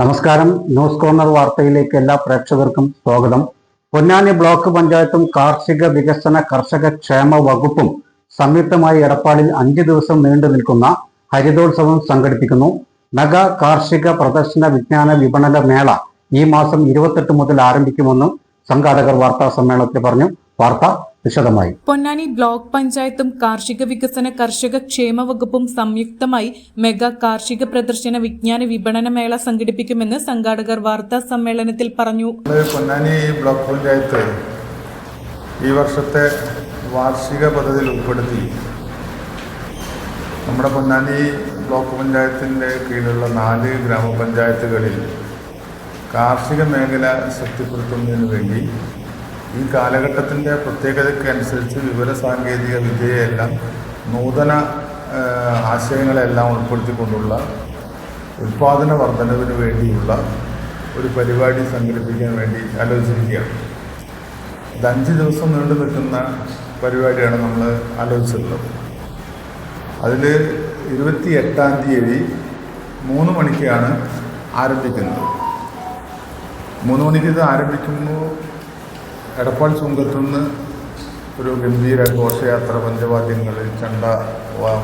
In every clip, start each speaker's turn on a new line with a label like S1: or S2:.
S1: നമസ്കാരം. News corner വാർത്തയിലേക്ക് എല്ലാ പ്രേക്ഷകർക്കും സ്വാഗതം. പൊന്നാനി ബ്ലോക്ക് പഞ്ചായത്തും കാർഷിക വികസന കർഷക ക്ഷേമ വകുപ്പും സംയുക്തമായി എടപ്പാളിൽ അഞ്ച് ദിവസം നീണ്ടു നിൽക്കുന്ന ഹരിതോത്സവം സംഘടിപ്പിക്കുന്നു. മെഗാ കാർഷിക പ്രദർശന വിജ്ഞാന വിപണന മേള ഈ മാസം ഇരുപത്തെട്ട് മുതൽ ആരംഭിക്കുമെന്നും സംഘാടകർ വാർത്താ സമ്മേളനത്തിൽ പറഞ്ഞു. വാർത്ത വിശദമായി.
S2: പൊന്നാനി ബ്ലോക്ക് പഞ്ചായത്തും കാർഷിക വികസന കർഷക ക്ഷേമ വകുപ്പും സംയുക്തമായി മെഗാ കാർഷിക പ്രദർശന വിജ്ഞാന വിപണന മേള സംഘടിപ്പിക്കുമെന്ന് സംഘാടകർ വാർത്താ സമ്മേളനത്തിൽ പറഞ്ഞു.
S3: പൊന്നാനി ബ്ലോക്ക് പഞ്ചായത്ത് ഈ വർഷത്തെ വാർഷിക പദ്ധതിയിൽ ഉൾപ്പെടുത്തി നമ്മുടെ പൊന്നാനി ബ്ലോക്ക് പഞ്ചായത്തിന്റെ കീഴിലുള്ള നാല് ഗ്രാമപഞ്ചായത്തുകളിൽ കാർഷിക മേഖല ശക്തിപ്പെടുത്തുന്നതിന് വേണ്ടി ഈ കാലഘട്ടത്തിന്റെ പ്രത്യേകതയ്ക്ക് അനുസരിച്ച് വിവര സാങ്കേതിക വിദ്യയെല്ലാം നൂതന ആശയങ്ങളെല്ലാം ഉൾപ്പെടുത്തിക്കൊണ്ടുള്ള ഉൽപാദന വർധനവിന് വേണ്ടിയുള്ള ഒരു പരിപാടി സംഘടിപ്പിക്കാൻ വേണ്ടി ആലോചിച്ചിരിക്കുകയാണ്. ഇത് അഞ്ച് ദിവസം നീണ്ടു നിൽക്കുന്ന പരിപാടിയാണ് നമ്മൾ ആലോചിച്ചിട്ടുള്ളത്. അതിൽ ഇരുപത്തി എട്ടാം തീയതി മൂന്ന് മണിക്കാണ് ആരംഭിക്കുന്നത്. മൂന്ന് മണിക്ക് ഇത് ആരംഭിക്കുമ്പോൾ എടപ്പാൾ ചുങ്കത്തുനിന്ന് ഒരു ഗംഭീര ഘോഷയാത്ര പഞ്ചവാദ്യങ്ങൾ ചണ്ട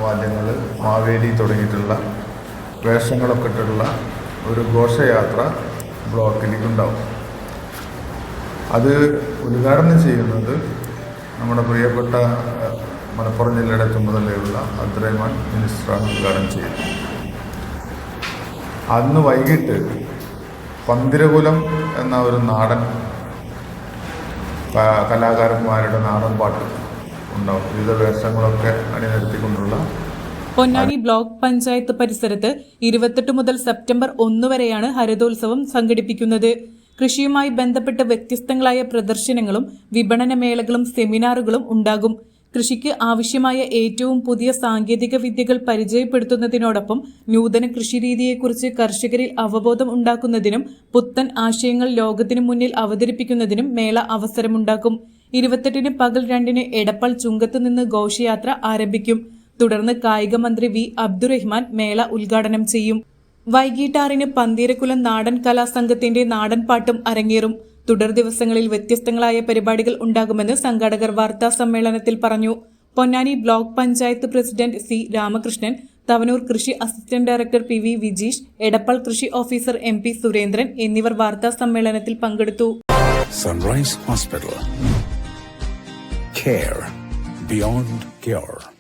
S3: വാദ്യങ്ങൾ മാവേലി തുടങ്ങിയിട്ടുള്ള വേഷങ്ങളൊക്കെ ഇട്ടുള്ള ഒരു ഘോഷയാത്ര ബ്ലോക്കിലേക്ക് ഉണ്ടാവും അത് ഉദ്ഘാടനം ചെയ്യുന്നത് നമ്മുടെ പ്രിയപ്പെട്ട മലപ്പുറം ജില്ലയുടെ ചുമതലയുള്ള അബ്ദുറഹ്മാൻ മിനിസ്റ്ററാണ് ഉദ്ഘാടനം ചെയ്യുന്നത്. അന്ന് വൈകിട്ട് പന്തിരകുലം എന്ന ഒരു നാടൻ കലാകാരന്മാരുടെ നാടൻ പാട്ട് ഉണ്ടാവും. വിവിധ വേഷങ്ങളൊക്കെ അണിനിരത്തിക്കൊണ്ടുള്ള
S2: പൊന്നാനി ബ്ലോക്ക് പഞ്ചായത്ത് പരിസരത്ത് ഇരുപത്തെട്ട് മുതൽ സെപ്റ്റംബർ ഒന്ന് വരെയാണ് ഹരിതോത്സവം സംഘടിപ്പിക്കുന്നത്. കൃഷിയുമായി ബന്ധപ്പെട്ട് വ്യത്യസ്തങ്ങളായ പ്രദർശനങ്ങളും വിപണന മേളകളും സെമിനാറുകളും ഉണ്ടാകും. കൃഷിക്ക് ആവശ്യമായ ഏറ്റവും പുതിയ സാങ്കേതിക വിദ്യകൾ പരിചയപ്പെടുത്തുന്നതിനോടൊപ്പം നൂതന കൃഷിരീതിയെക്കുറിച്ച് കർഷകരിൽ അവബോധം ഉണ്ടാക്കുന്നതിനും പുത്തൻ ആശയങ്ങൾ ലോകത്തിനു മുന്നിൽ അവതരിപ്പിക്കുന്നതിനും മേള അവസരമുണ്ടാക്കും. ഇരുപത്തെട്ടിന് പകൽ രണ്ടിന് എടപ്പാൾ ചുങ്കത്ത് നിന്ന് ഘോഷയാത്ര ആരംഭിക്കും. തുടർന്ന് കായിക മന്ത്രി വി അബ്ദുറഹ്മാൻ മേള ഉദ്ഘാടനം ചെയ്യും. വൈകിട്ട് ആറിന് പന്തീരക്കുലം നാടൻ കലാസംഘത്തിന്റെ നാടൻ പാട്ടും അരങ്ങേറും. തുടർ ദിവസങ്ങളിൽ വ്യത്യസ്തങ്ങളായ പരിപാടികൾ ഉണ്ടാകുമെന്ന് സംഘാടകർ വാർത്താ സമ്മേളനത്തിൽ പറഞ്ഞു. Ponnani block panchayat president C Ramakrishnan Thavanur കൃഷി assistant director P V Vijeesh Edappal കൃഷി ഓഫീസർ എം പി സുരേന്ദ്രൻ എന്നിവർ വാർത്താ സമ്മേളനത്തിൽ പങ്കെടുത്തു.
S4: Sunrise hospital care beyond cure.